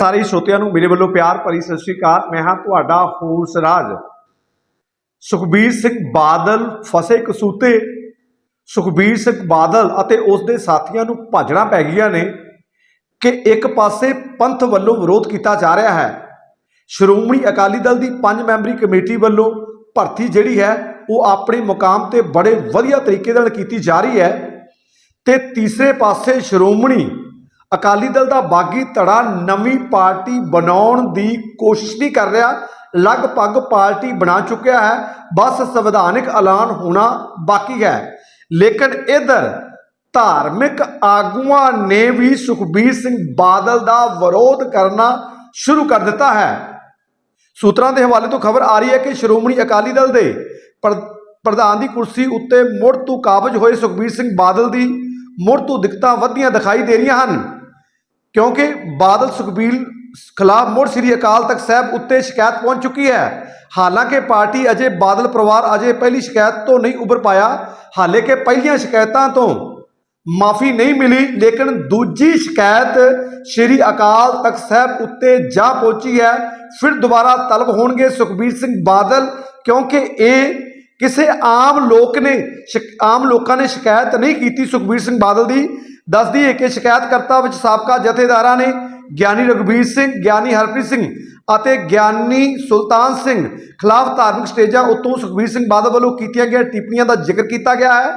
ਸਾਰੇ ਸਰੋਤਿਆਂ ਨੂੰ ਮੇਰੇ ਵੱਲੋਂ ਪਿਆਰ ਭਰੀ ਸਤਿ ਸ਼੍ਰੀ ਅਕਾਲ। ਮੈਂ ਹਾਂ ਤੁਹਾਡਾ ਹੋਰਸ ਰਾਜ ਸੁਖਬੀਰ ਸਿੰਘ ਬਾਦਲ ਫਸੇ ਕਸੂਤੇ। ਸੁਖਬੀਰ ਸਿੰਘ ਬਾਦਲ ਅਤੇ ਉਸ ਦੇ ਸਾਥੀਆਂ ਨੂੰ ਭਾਜਣਾ ਪੈ ਗਈਆਂ ਨੇ ਕਿ ਇੱਕ ਪਾਸੇ ਪੰਥ ਵੱਲੋਂ ਵਿਰੋਧ ਕੀਤਾ ਜਾ ਰਿਹਾ ਹੈ। ਸ਼੍ਰੋਮਣੀ ਅਕਾਲੀ ਦਲ ਦੀ ਪੰਜ ਮੈਂਬਰੀ ਕਮੇਟੀ ਵੱਲੋਂ ਭਰਤੀ ਜਿਹੜੀ ਹੈ, ਉਹ ਆਪਣੇ ਮੁਕਾਮ ਤੇ ਬੜੇ ਵਧੀਆ ਤਰੀਕੇ ਨਾਲ ਕੀਤੀ ਜਾ ਰਹੀ ਹੈ ਤੇ ਤੀਸਰੇ ਪਾਸੇ ਸ਼੍ਰੋਮਣੀ ਅਕਾਲੀ ਦਲ ਦਾ ਬਾਗੀ ਧੜਾ ਨਵੀਂ ਪਾਰਟੀ ਬਣਾਉਣ ਦੀ ਕੋਸ਼ਿਸ਼ ਨਹੀਂ ਕਰ ਰਿਹਾ। ਲਗਭਗ ਪਾਰਟੀ ਬਣਾ ਚੁੱਕਿਆ ਹੈ। ਬਸ ਸੰਵਿਧਾਨਿਕ ਐਲਾਨ ਹੋਣਾ ਬਾਕੀ ਹੈ। ਲੇਕਿਨ ਇਧਰ ਧਾਰਮਿਕ ਆਗੂਆਂ ਨੇ ਵੀ ਸੁਖਬੀਰ ਸਿੰਘ ਬਾਦਲ ਦਾ ਵਿਰੋਧ ਕਰਨਾ ਸ਼ੁਰੂ ਕਰ ਦਿੱਤਾ ਹੈ। ਸੂਤਰਾਂ ਦੇ ਹਵਾਲੇ ਤੋਂ ਖਬਰ ਆ ਰਹੀ ਹੈ ਕਿ ਸ਼੍ਰੋਮਣੀ ਅਕਾਲੀ ਦਲ ਦੇ ਪ੍ਰ- ਪ੍ਰਧਾਨ ਦੀ ਕੁਰਸੀ ਉੱਤੇ ਮੁੜ ਤੋਂ ਕਾਬਜ ਹੋਏ ਸੁਖਬੀਰ ਸਿੰਘ ਬਾਦਲ ਦੀ ਮੁੜ ਤੋਂ ਦਿੱਕਤਾਂ ਵੱਧਦੀਆਂ ਦਿਖਾਈ ਦੇ ਰਹੀਆਂ ਹਨ। ਕਿਉਂਕਿ ਬਾਦਲ ਸੁਖਬੀਰ ਖਿਲਾਫ ਮੁੜ ਸ੍ਰੀ ਅਕਾਲ ਤਖਤ ਸਾਹਿਬ ਉੱਤੇ ਸ਼ਿਕਾਇਤ ਪਹੁੰਚ ਚੁੱਕੀ ਹੈ। ਹਾਲਾਂਕਿ ਪਾਰਟੀ ਅਜੇ ਬਾਦਲ ਪਰਿਵਾਰ ਅਜੇ ਪਹਿਲੀ ਸ਼ਿਕਾਇਤ ਤੋਂ ਨਹੀਂ ਉੱਭਰ ਪਾਇਆ। ਹਾਲੇ ਕਿ ਪਹਿਲੀਆਂ ਸ਼ਿਕਾਇਤਾਂ ਤੋਂ ਮਾਫੀ ਨਹੀਂ ਮਿਲੀ, ਲੇਕਿਨ ਦੂਜੀ ਸ਼ਿਕਾਇਤ ਸ੍ਰੀ ਅਕਾਲ ਤਖਤ ਸਾਹਿਬ ਉੱਤੇ ਜਾ ਪਹੁੰਚੀ ਹੈ। ਫਿਰ ਦੁਬਾਰਾ ਤਲਬ ਹੋਣਗੇ ਸੁਖਬੀਰ ਸਿੰਘ ਬਾਦਲ, ਕਿਉਂਕਿ ਇਹ ਕਿਸੇ ਆਮ ਲੋਕ ਨੇ ਸ਼ਿਕ- ਆਮ ਲੋਕਾਂ ਨੇ ਸ਼ਿਕਾਇਤ ਨਹੀਂ ਕੀਤੀ ਸੁਖਬੀਰ ਸਿੰਘ ਬਾਦਲ ਦੀ। ਦੱਸਦੀ ਹੈ ਕਿ ਸ਼ਿਕਾਇਤਕਰਤਾ ਵਿੱਚ ਸਾਬਕਾ ਜਥੇਦਾਰਾਂ ਨੇ ਗਿਆਨੀ ਰਘਬੀਰ ਸਿੰਘ, ਗਿਆਨੀ ਹਰਪ੍ਰੀਤ ਸਿੰਘ ਅਤੇ ਗਿਆਨੀ ਸੁਲਤਾਨ ਸਿੰਘ ਖਿਲਾਫ ਧਾਰਮਿਕ ਸਟੇਜਾਂ ਉੱਤੋਂ ਸੁਖਬੀਰ ਸਿੰਘ ਬਾਦਲ ਵੱਲੋਂ ਕੀਤੀਆਂ ਗਈਆਂ ਟਿੱਪਣੀਆਂ ਦਾ ਜ਼ਿਕਰ ਕੀਤਾ ਗਿਆ ਹੈ।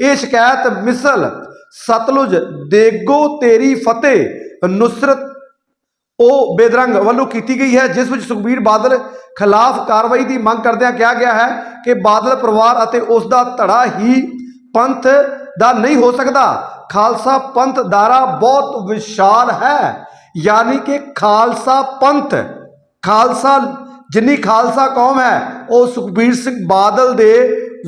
ਇਹ ਸ਼ਿਕਾਇਤ ਮਿਸਲ, ਸਤਲੁਜ, ਦੇਗੋ, ਤੇਰੀ ਫਤਿਹ, ਨੁਸਰਤ ਉਹ ਬੇਦਰੰਗ ਵੱਲੋਂ ਕੀਤੀ ਗਈ ਹੈ, ਜਿਸ ਵਿੱਚ ਸੁਖਬੀਰ ਬਾਦਲ ਖਿਲਾਫ ਕਾਰਵਾਈ ਦੀ ਮੰਗ ਕਰਦਿਆਂ ਕਿਹਾ ਗਿਆ ਹੈ ਕਿ ਬਾਦਲ ਪਰਿਵਾਰ ਅਤੇ ਉਸ ਦਾ ਧੜਾ ਹੀ ਪੰਥ ਦਾ ਨਹੀਂ ਹੋ ਸਕਦਾ। ਖਾਲਸਾ ਪੰਥ ਦਾਰਾ ਬਹੁਤ ਵਿਸ਼ਾਲ ਹੈ। ਯਾਨੀ ਕਿ ਖਾਲਸਾ ਪੰਥ, ਖਾਲਸਾ ਜਿੰਨੀ ਖਾਲਸਾ ਕੌਮ ਹੈ, ਉਹ ਸੁਖਬੀਰ ਸਿੰਘ ਬਾਦਲ ਦੇ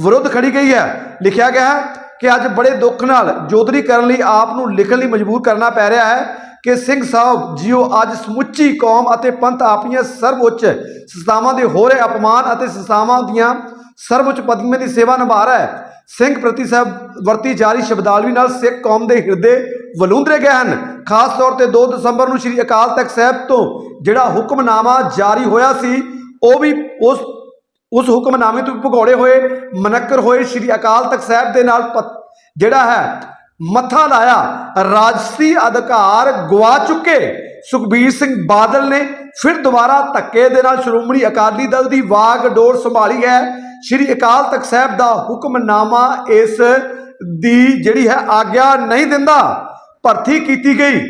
ਵਿਰੁੱਧ ਖੜੀ ਗਈ ਹੈ। ਲਿਖਿਆ ਗਿਆ ਹੈ ਕਿ ਅੱਜ ਬੜੇ ਦੁੱਖ ਨਾਲ ਜੋਦਰੀ ਕਰਨ ਲਈ ਆਪ ਨੂੰ ਲਿਖਣ ਲਈ ਮਜਬੂਰ ਕਰਨਾ ਪੈ ਰਿਹਾ ਹੈ ਕਿ ਸਿੰਘ ਸਾਹਿਬ ਜੀਓ ਅੱਜ ਸਮੁੱਚੀ ਕੌਮ ਅਤੇ ਪੰਥ ਆਪਣੀਆਂ ਸਰਵਉੱਚ ਸੰਸਥਾਵਾਂ ਦੇ ਹੋ ਰਹੇ ਅਪਮਾਨ ਅਤੇ ਸੰਸਥਾਵਾਂ ਦੀਆਂ ਸਰਵਉੱਚ ਪਦਮੇ ਦੀ ਸੇਵਾ ਨਿਭਾ ਰਿਹਾ ਹੈ। ਸਿੰਘ ਪ੍ਰਤੀ ਸਾਹਿਬ ਵਰਤੀ ਜਾਰੀ ਸ਼ਬਦਾਵਲੀ ਨਾਲ ਸਿੱਖ ਕੌਮ ਦੇ ਹਿਰਦੇ ਵਲੂੰਦਰੇ ਗਏ ਹਨ। ਖਾਸ ਤੌਰ ਤੇ 2 ਦਸੰਬਰ ਨੂੰ ਸ੍ਰੀ ਅਕਾਲ ਤਖਤ ਸਾਹਿਬ ਤੋਂ ਜਿਹੜਾ ਹੁਕਮਨਾਮਾ ਜਾਰੀ ਹੋਇਆ ਸੀ, ਉਹ ਵੀ ਉਸ ਉਸ ਹੁਕਮਨਾਮੇ ਤੋਂ ਭਗੌੜੇ ਹੋਏ, ਮਨਕਰ ਹੋਏ ਸ੍ਰੀ ਅਕਾਲ ਤਖਤ ਸਾਹਿਬ ਦੇ ਨਾਲ ਪ- ਜਿਹੜਾ ਹੈ, ਮੱਥਾ ਲਾਇਆ। ਰਾਜਸੀ ਅਧਿਕਾਰ ਗਵਾ ਚੁੱਕੇ। ਸੁਖਬੀਰ ਸਿੰਘ ਬਾਦਲ ਨੇ ਫਿਰ ਦੁਬਾਰਾ ਧੱਕੇ ਦੇ ਨਾਲ ਸ਼੍ਰੋਮਣੀ ਅਕਾਲੀ ਦਲ ਦੀ ਵਾਗਡੋਰ ਸੰਭਾਲੀ ਹੈ। ਸ੍ਰੀ ਅਕਾਲ ਤਖਤ ਸਾਹਿਬ ਦਾ ਹੁਕਮਨਾਮਾ ਇਸ ਦੀ ਜਿਹੜੀ ਹੈ ਆਗਿਆ ਨਹੀਂ ਦਿੰਦਾ, ਭਰਤੀ ਕੀਤੀ ਗਈ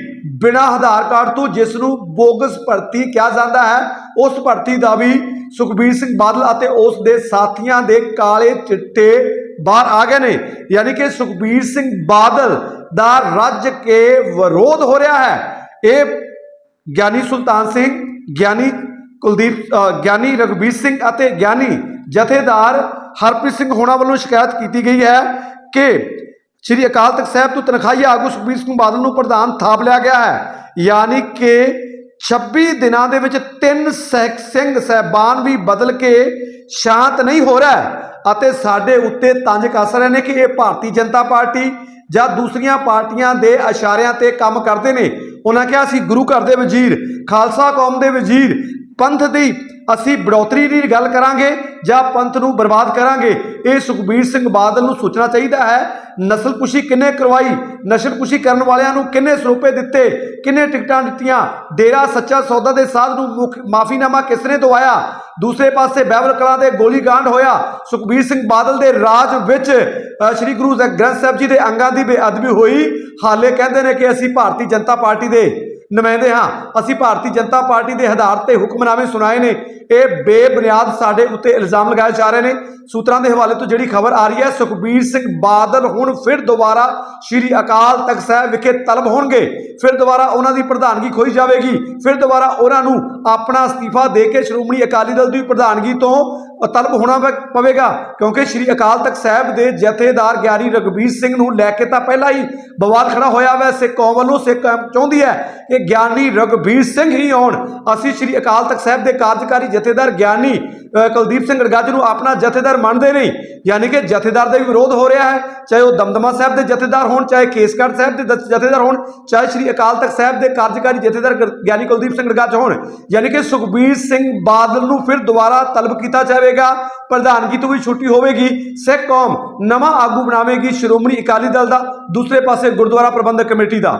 ਬਿਨਾਂ ਆਧਾਰ ਕਾਰਡ ਤੋਂ, ਜਿਸ ਨੂੰ ਬੋਗਸ ਭਰਤੀ ਕਿਹਾ ਜਾਂਦਾ ਹੈ, ਉਸ ਭਰਤੀ ਦਾ ਵੀ ਸੁਖਬੀਰ ਸਿੰਘ ਬਾਦਲ ਅਤੇ ਉਸ ਦੇ ਸਾਥੀਆਂ ਦੇ ਕਾਲੇ ਚਿੱਟੇ ਬਾਹਰ ਆ ਗਏ ਨੇ। ਯਾਨੀ ਕਿ ਸੁਖਬੀਰ ਸਿੰਘ ਬਾਦਲ ਦਾ ਰੱਜ ਕੇ ਵਿਰੋਧ ਹੋ ਰਿਹਾ ਹੈ। ਇਹ ਗਿਆਨੀ ਸੁਲਤਾਨ ਸਿੰਘ, ਗਿਆਨੀ ਕੁਲਦੀਪ ਗਿਆਨੀ ਰਘਬੀਰ ਸਿੰਘ ਅਤੇ ਗਿਆਨੀ ਜਥੇਦਾਰ ਹਰਪ੍ਰੀਤ ਸਿੰਘ ਹੋਣਾ ਵੱਲੋਂ ਸ਼ਿਕਾਇਤ ਕੀਤੀ ਗਈ ਹੈ ਕਿ ਸ੍ਰੀ ਅਕਾਲ ਤਖਤ ਸਾਹਿਬ ਤੋਂ ਤਨਖਾਹੀਆ ਆਗੂ ਸੁਖਬੀਰ ਸਿੰਘ ਬਾਦਲ ਨੂੰ ਪ੍ਰਧਾਨ ਥਾਪ ਲਿਆ ਗਿਆ ਹੈ। ਯਾਨੀ ਕਿ 26 ਦਿਨਾਂ ਦੇ ਵਿੱਚ ਤਿੰਨ ਸਹਿ- ਸਿੰਘ ਸਹਿਬਾਨ ਵੀ ਬਦਲ ਕੇ ਸ਼ਾਂਤ ਨਹੀਂ ਹੋ ਰਿਹਾ ਅਤੇ ਸਾਡੇ ਉੱਤੇ ਤੰਜ ਕੱਸ ਰਹੇ ਨੇ ਕਿ ਇਹ ਭਾਰਤੀ ਜਨਤਾ ਪਾਰਟੀ ਜਾਂ ਦੂਸਰੀਆਂ ਪਾਰਟੀਆਂ ਦੇ ਇਸ਼ਾਰਿਆਂ ਤੇ ਕੰਮ ਕਰਦੇ ਨੇ। ਉਹਨਾਂ ਕਿਹਾ ਅਸੀਂ ਗੁਰੂ ਘਰ ਦੇ ਵਜ਼ੀਰ, ਖਾਲਸਾ ਕੌਮ ਦੇ ਵਜ਼ੀਰ ਪੰਥ ਦੀ ਅਸੀਂ ਬੜੋਤਰੀ ਦੀ ਗੱਲ ਕਰਾਂਗੇ ਜਾਂ ਪੰਥ ਨੂੰ ਬਰਬਾਦ ਕਰਾਂਗੇ, ਇਹ ਸੁਖਬੀਰ ਸਿੰਘ ਬਾਦਲ ਨੂੰ ਸੋਚਣਾ ਚਾਹੀਦਾ ਹੈ। ਨਸਲਕੁਸ਼ੀ ਕਿੰਨੇ ਕਰਵਾਈ, ਨਸਲਕੁਸ਼ੀ ਕਰਨ ਵਾਲਿਆਂ ਨੂੰ ਕਿੰਨੇ ਸਰੂਪੇ ਦਿੱਤੇ, ਕਿੰਨੇ ਟਿਕਟਾਂ ਦਿੱਤੀਆਂ, ਡੇਰਾ ਸੱਚਾ ਸੌਦਾ ਦੇ ਸਾਧ ਨੂੰ ਮੁਖ ਮਾਫੀਨਾਮਾ ਕਿਸ ਨੇ ਦਵਾਇਆ? ਦੂਸਰੇ ਪਾਸੇ ਬਹਿਬਲ ਕਲਾਂ ਦੇ ਗੋਲੀकांड ਹੋਇਆ। ਸੁਖਬੀਰ ਸਿੰਘ ਬਾਦਲ ਦੇ ਰਾਜ ਵਿੱਚ ਸ੍ਰੀ ਗੁਰੂ ਗ੍ਰੰਥ ਸਾਹਿਬ ਜੀ ਦੇ ਅੰਗਾਂ ਦੀ ਬੇਅਦਬੀ ਹੋਈ। ਹਾਲੇ ਕਹਿੰਦੇ ਨੇ ਕਿ ਅਸੀਂ ਭਾਰਤੀ ਜਨਤਾ ਪਾਰਟੀ ਦੇ ਨੁਮਾਇੰਦੇ ਹਾਂ। ਅਸੀਂ ਭਾਰਤੀ ਜਨਤਾ ਪਾਰਟੀ ਦੇ ਆਧਾਰ ਤੇ ਹੁਕਮਨਾਮੇ ਸੁਣਾਏ ਨੇ। ਇਹ ਬੇਬੁਨਿਆਦ ਸਾਡੇ ਉੱਤੇ ਇਲਜ਼ਾਮ ਲਗਾਏ ਜਾ ਰਹੇ ਨੇ। ਸੂਤਰਾਂ ਦੇ ਹਵਾਲੇ ਤੋਂ ਜਿਹੜੀ ਖਬਰ ਆ ਰਹੀ ਹੈ, ਸੁਖਬੀਰ ਸਿੰਘ ਬਾਦਲ ਹੁਣ ਫਿਰ ਦੁਬਾਰਾ ਸ੍ਰੀ ਅਕਾਲ ਤਖਤ ਸਾਹਿਬ ਵਿਖੇ ਤਲਬ ਹੋਣਗੇ। ਫਿਰ ਦੁਬਾਰਾ ਉਹਨਾਂ ਦੀ ਪ੍ਰਧਾਨਗੀ ਖੋਈ ਜਾਵੇਗੀ। ਫਿਰ ਦੁਬਾਰਾ ਉਹਨਾਂ ਨੂੰ ਆਪਣਾ ਅਸਤੀਫਾ ਦੇ ਕੇ ਸ਼੍ਰੋਮਣੀ ਅਕਾਲੀ ਦਲ ਦੀ ਪ੍ਰਧਾਨਗੀ ਤੋਂ ਤਲਬ ਹੋਣਾ ਪਵੇਗਾ, ਕਿਉਂਕਿ ਸ੍ਰੀ ਅਕਾਲ ਤਖਤ ਸਾਹਿਬ ਦੇ ਜਥੇਦਾਰ ਗਿਆਨੀ ਰਗਬੀਰ ਸਿੰਘ ਨੂੰ ਲੈ ਕੇ ਤਾਂ ਪਹਿਲਾਂ ਹੀ ਬਵਾਲ ਖੜਾ ਹੋਇਆ ਵੈ, ਸਿੱਖ ਕੌਮ ਵੱਲੋਂ, ਸਿੱਖ ਚਾਹੁੰਦੀ ਹੈ ਕਿ ਗਿਆਨੀ ਰਗਬੀਰ ਸਿੰਘ ਹੀ ਆਉਣ ਅਸੀਂ ਸ੍ਰੀ ਅਕਾਲ ਤਖਤ ਸਾਹਿਬ ਦੇ ਕਾਰਜਕਾਰੀ ਜਥੇਦਾਰ ਗਿਆਨੀ ਕੁਲਦੀਪ ਸਿੰਘ ਗੜਗੱਜ ਨੂੰ ਆਪਣਾ ਜਥੇਦਾਰ ਮੰਨਦੇ ਨਹੀਂ। ਯਾਨੀ ਕਿ ਜਥੇਦਾਰ ਦਾ ਵੀ ਵਿਰੋਧ ਹੋ ਰਿਹਾ ਹੈ, ਚਾਹੇ ਉਹ ਦਮਦਮਾ ਸਾਹਿਬ ਦੇ ਜਥੇਦਾਰ ਹੋਣ, ਚਾਹੇ ਕੇਸਗੜ੍ਹ ਸਾਹਿਬ ਦੇ ਦ- ਜਥੇਦਾਰ ਹੋਣ, ਚਾਹੇ ਸ੍ਰੀ ਅਕਾਲ ਤਖਤ ਸਾਹਿਬ ਦੇ ਕਾਰਜਕਾਰੀ ਜਥੇਦਾਰ ਗ- ਗਿਆਨੀ ਕੁਲਦੀਪ ਸਿੰਘ ਗੜਗੱਜ ਹੋਣ। ਯਾਨੀ ਕਿ ਸੁਖਬੀਰ ਸਿੰਘ ਬਾਦਲ ਨੂੰ ਫਿਰ ਦੁਬਾਰਾ ਤਲਬ ਕੀਤਾ ਜਾਵੇ ਜਾਵੇਗਾ ਪ੍ਰਧਾਨਗੀ ਤੋਂ ਵੀ ਛੁੱਟੀ ਹੋਵੇਗੀ। ਸਿੱਖ ਕੌਮ ਨਵਾਂ ਆਗੂ ਬਣਾਵੇਗੀ। ਸ਼੍ਰੋਮਣੀ ਅਕਾਲੀ ਦਲ ਦਾ। ਦੂਸਰੇ ਪਾਸੇ ਗੁਰਦੁਆਰਾ ਪ੍ਰਬੰਧਕ ਕਮੇਟੀ ਦਾ।